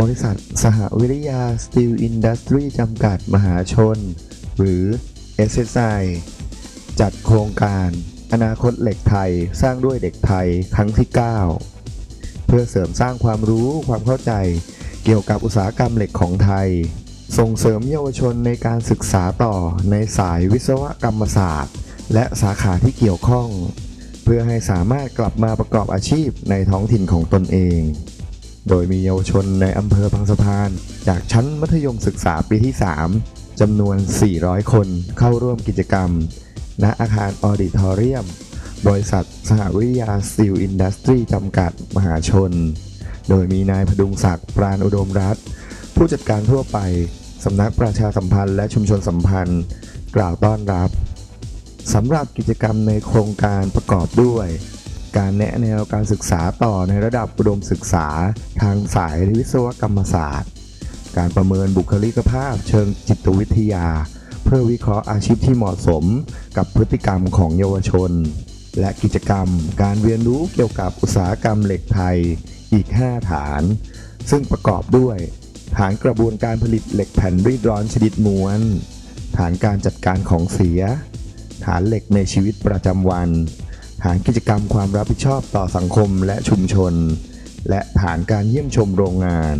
บริษัทสหวิทยาสตีลอินดัสทรีจำกัดมหาชน หรือ SSI จัดโครงการ อนาคตเหล็กไทยสร้างด้วยเด็กไทยครั้งที่ 9 เพื่อเสริมสร้างความรู้ความเข้าใจเกี่ยวกับอุตสาหกรรมเหล็กของไทย ส่งเสริมเยาวชนในการศึกษาต่อในสายวิศวกรรมศาสตร์ และสาขาที่เกี่ยวข้อง เพื่อให้สามารถกลับมาประกอบอาชีพในท้องถิ่นของตนเอง โดยมีเยาวชนในอำเภอบางสะพาน จากชั้นมัธยมศึกษาปีที่ 3จำนวน 400 คนเข้าร่วมกิจกรรม ณอาคารออดิทอเรียม บริษัทสหวิทยาสตีลอินดัสทรีจำกัดมหาชน โดยมีนายพดุงศักดิ์ปราณอุดมรัตน์ผู้จัดการทั่วไปสำนักประชาสัมพันธ์และชุมชนสัมพันธ์ กล่าวต้อนรับสำหรับกิจกรรมในโครงการประกอบด้วย การแนะแนวการศึกษาต่อในระดับอุดมศึกษาทางสายวิศวกรรมศาสตร์ การประเมินบุคลิกภาพเชิงจิตวิทยา เพื่อวิเคราะห์อาชีพที่เหมาะสมกับพฤติกรรมของเยาวชน และกิจกรรม การเรียนรู้เกี่ยวกับอุตสาหกรรมเหล็กไทยอีก 5 ฐาน ซึ่งประกอบด้วย ฐานกระบวนการผลิตเหล็กแผ่นรีดร้อนชนิดม้วน ฐานการจัดการของเสีย ฐานเหล็กในชีวิตประจำวัน ฐานกิจกรรมความรับผิดชอบต่อสังคมและชุมชน และฐานการเยี่ยมชมโรงงาน